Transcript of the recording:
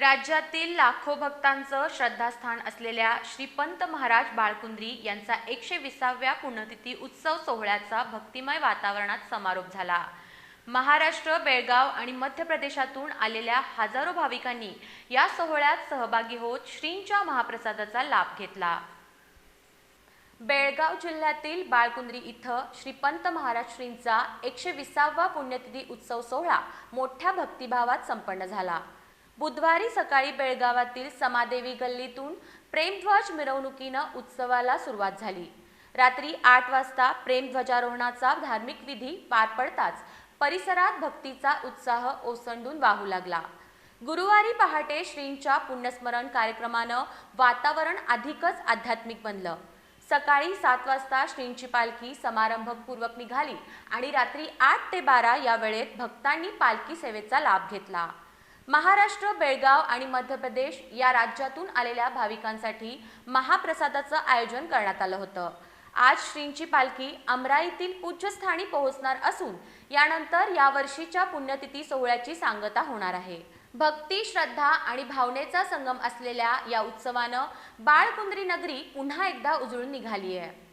राज्यातील लाखो भक्तांचं श्रद्धास्थान असलेल्या श्रीपंत महाराज बाळकुंद्री यांचा एकशे विसाव्या पुण्यतिथी उत्सव सोहळ्याचा भक्तिमय वातावरणात समारोप झाला. महाराष्ट्र बेळगाव आणि मध्य प्रदेशातून आलेल्या हजारो भाविकांनी या सोहळ्यात सहभागी होत श्रींच्या महाप्रसादाचा लाभ घेतला. बेळगाव जिल्ह्यातील बाळकुंद्री इथं श्रीपंत महाराज श्रींचा एकशे विसावा पुण्यतिथी उत्सव सोहळा मोठ्या भक्तिभावात संपन्न झाला. बुधवारी सकाळी बेळगावातील समादेवी गल्लीतून प्रेमध्वज मिरवणुकीनं उत्सवाला सुरुवात झाली. रात्री आठ वाजता प्रेमध्वजारोहणाचा धार्मिक विधी पार पडताच परिसरात भक्तीचा उत्साह ओसंडून वाहू लागला. गुरुवारी पहाटे श्रींच्या पुण्यस्मरण कार्यक्रमानं वातावरण अधिकच आध्यात्मिक बनलं. सकाळी सात वाजता श्रींची पालखी समारंभपूर्वक निघाली आणि रात्री आठ ते बारा या वेळेत भक्तांनी पालखी सेवेचा लाभ घेतला. महाराष्ट्र बेळगाव आणि मध्य प्रदेश या राज्यातून आलेल्या भाविकांसाठी महाप्रसादाचं आयोजन करण्यात आलं होतं. आज श्रींची पालखी अमराईतील पूज्यस्थानी पोहोचणार असून यानंतर यावर्षीच्या पुण्यतिथी सोहळ्याची सांगता होणार आहे. भक्ती श्रद्धा आणि भावनेचा संगम असलेल्या या उत्सवानं बाळकुंद्री नगरी पुन्हा एकदा उजळून निघाली आहे